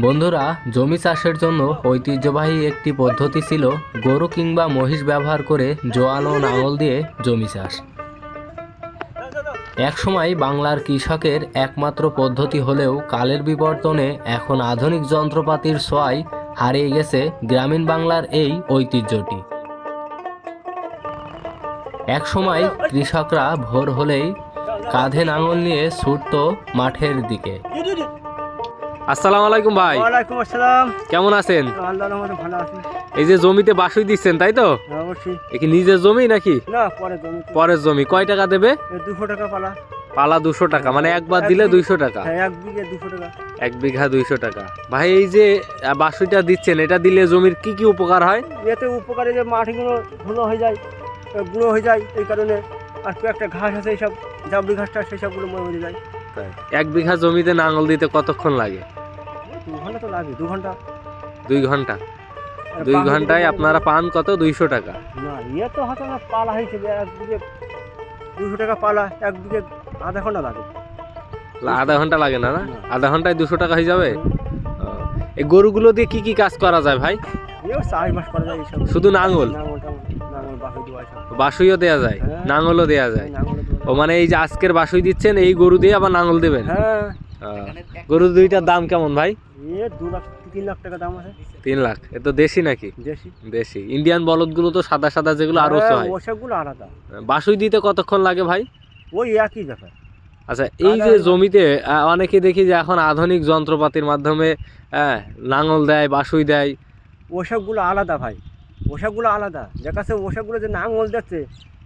বন্ধুরা, জমি চাষের জন্য ঐতিহ্যবাহী একটি পদ্ধতি ছিল গরু কিংবা মহিষ ব্যবহার করে জোয়ানো নাঙল দিয়ে জমি চাষ। একসময় বাংলার কৃষকের একমাত্র পদ্ধতি হলেও কালের বিবর্তনে এখন আধুনিক যন্ত্রপাতির ছোঁয়ায় হারিয়ে গেছে গ্রামীণ বাংলার এই ঐতিহ্যটি। একসময় কৃষকরা ভোর হলেই কাঁধে নাঙল নিয়ে ছুটত মাঠের দিকে। আসসালামু আলাইকুম ভাই। ওয়ালাইকুম আসসালাম। কেমন আছেন? আল্লাহর রহমতে ভালো আছি। এই যে জমিতে বাসুই দিচ্ছেন তাই তো? হ্যাঁ, অবশ্যই। এ কি নিজের জমি নাকি? না পরে জমি। পরের জমি। কয় টাকা দেবে? টাকা পালা। পালা দুশো টাকা মানে একবার দিলে দুইশো টাকা। হ্যাঁ এক বিঘে দুশো টাকা। এক বিঘা দুইশো টাকা। ভাই এই যে বাসুইটা দিচ্ছেন এটা দিলে জমির কি কি উপকার হয়? এতে উপকারে যে মাটিগুলো ধুলো হয়ে যায় গুঁড়ো হয়ে যায় এই কারণে আর একটা ঘাস আছে এইসব জাবড়ি ঘাসটা সেই সবগুলো মরে যায়। এক বিঘা জমিতে নাঙল দিতে কতক্ষণ লাগে? দু ঘণ্টা। তো লাগে দু ঘণ্টা দুই ঘণ্টা দুই ঘন্টায় আপনারা পান কত? দুইশো টাকা। না ইয়ে তো হয়তো না পালা হয়েছে এক দুশো টাকা পালা এক আধা ঘণ্টা লাগে। আধা ঘণ্টা লাগে না না। আধা ঘন্টায় দুশো টাকা হয়ে যাবে? এই গরুগুলো দিয়ে কি কি কাজ করা যায় ভাই? চাষবাস করা যায় শুধু নাঙল? দেওয়া বাসুইও দেয়া যায় হ্যাঁ। নাঙলও দেয়া যায়। ও মানে এই যে আজকের বাসুই দিচ্ছেন এই গরু দিয়ে আবার নাঙল দেবেন? হ্যাঁ। গরু দুইটার দাম কেমন ভাই? লাখ তিন লাখ টাকা দাম আছে। তিন লাখ। এ তো দেশি নাকি? দেশি। দেশি। ইন্ডিয়ান বলদগুলো তো সাদা সাদা যেগুলো আরও হ্যাঁ, হয়। ওসবগুলো আলাদা। বাসুই দিতে কতক্ষণ লাগে ভাই? ওই একই ব্যাপার। আচ্ছা এই যে জমিতে অনেকে দেখি যে এখন আধুনিক যন্ত্রপাতির মাধ্যমে আহ, লাঙল দেয় বাসুই দেয়। ওসবগুলো আলাদা ভাই। ওসবগুলো আলাদা। কাছে ওসবগুলো যে নাঙল দিচ্ছে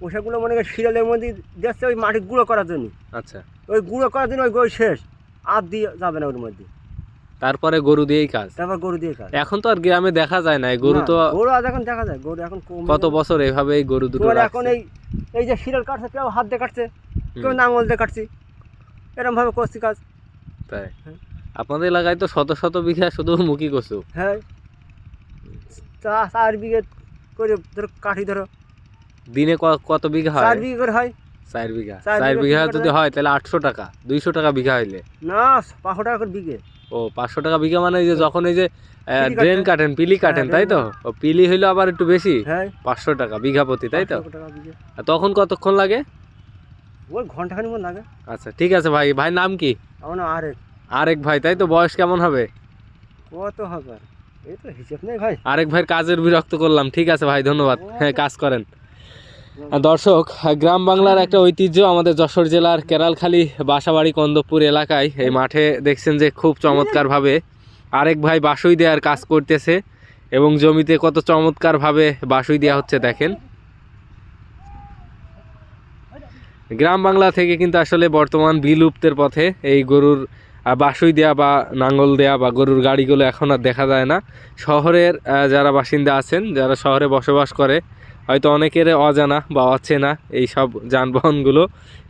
ওসবগুলো মনে করি শিরালের মধ্যে দিচ্ছে ওই মাটি গুঁড়ো করার জন্য। আচ্ছা। ওই গুঁড়ো করার জন্য ওই গরু শেষ আর দিয়ে যাবে না ওর মধ্যে। তারপরে গরু দিয়েই কাজ? তারপর গরু দিয়ে কাজ। এখন তো আর গ্রামে দেখা যায় না গরু তো গরু আজ এখন দেখা যায় গরু এখন কত বছর এভাবে এই গরু দুটো এখন এই এই যে শিরাল কাটছে কেউ হাত দিয়ে কাটছে কেউ নাঙল দিয়ে কাটছি এরকম ভাবে করছি কাজ। তাই। হ্যাঁ। আপনাদের এলাকায় তো শত শত বিঘা শুধু মুখী কচু। হ্যাঁ। চার বিঘে করে ধরো কাঠি ধরো। দিনে কত বিঘা চার হয় বিঘে করে হয়। চার বিঘা। চার চার বিঘা যদি হয় তাহলে আটশো টাকা দুইশো টাকা বিঘা হইলে। না পাঁচশো টাকা করে বিঘে। ও পাঁচশো টাকা বিঘা মানে যে যখন এই যে ড্রেন কাটেন। কাটেন পিলি কাটেন হ্যাঁ, তাই তো? ও পিলি হইল আবার একটু বেশি? হ্যাঁ। পাঁচশো টাকা বিঘা প্রতি তাই তো? 500 টাকা বিঘে। আর তখন কতক্ষণ লাগে? ওই ঘন্টাখানি মতো লাগে। আচ্ছা ঠিক আছে ভাই। ভাই নাম কি? আমার না আরেক। আরেক ভাই তাই তো? বয়স কেমন হবে? কত হবে? ভাই। আরেক ভাইয়ের কাজের বিরক্ত করলাম। ঠিক আছে ভাই, ধন্যবাদ। হ্যাঁ কাজ করেন। দর্শক গ্রাম বাংলার একটা ঐতিহ্য আমাদের যশোর জেলার কেরালখালী বাসাবাড়ি কন্দপুর এলাকায়। এই মাঠে দেখছেন যে খুব চমৎকারভাবে আরেক ভাই বাসুই দেওয়ার কাজ করতেছে এবং জমিতে কত চমৎকারভাবে বাসুই দেওয়া হচ্ছে দেখেন। গ্রাম বাংলা থেকে কিন্তু আসলে বর্তমান বিলুপ্তের পথে এই গরুর বাসুই দেয়া বা নাঙ্গল দেয়া বা গরুর গাড়িগুলো এখন আর দেখা যায় না। শহরের যারা বাসিন্দা আছেন, যারা শহরে বসবাস করে, হয়তো অনেকের অজানা বা অচেনা এই সব যানবাহনগুলো।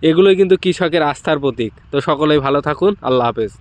এগুলোই কিন্তু কৃষকের আস্থার প্রতীক। তো সকলেই ভালো থাকুন। আল্লাহ হাফেজ।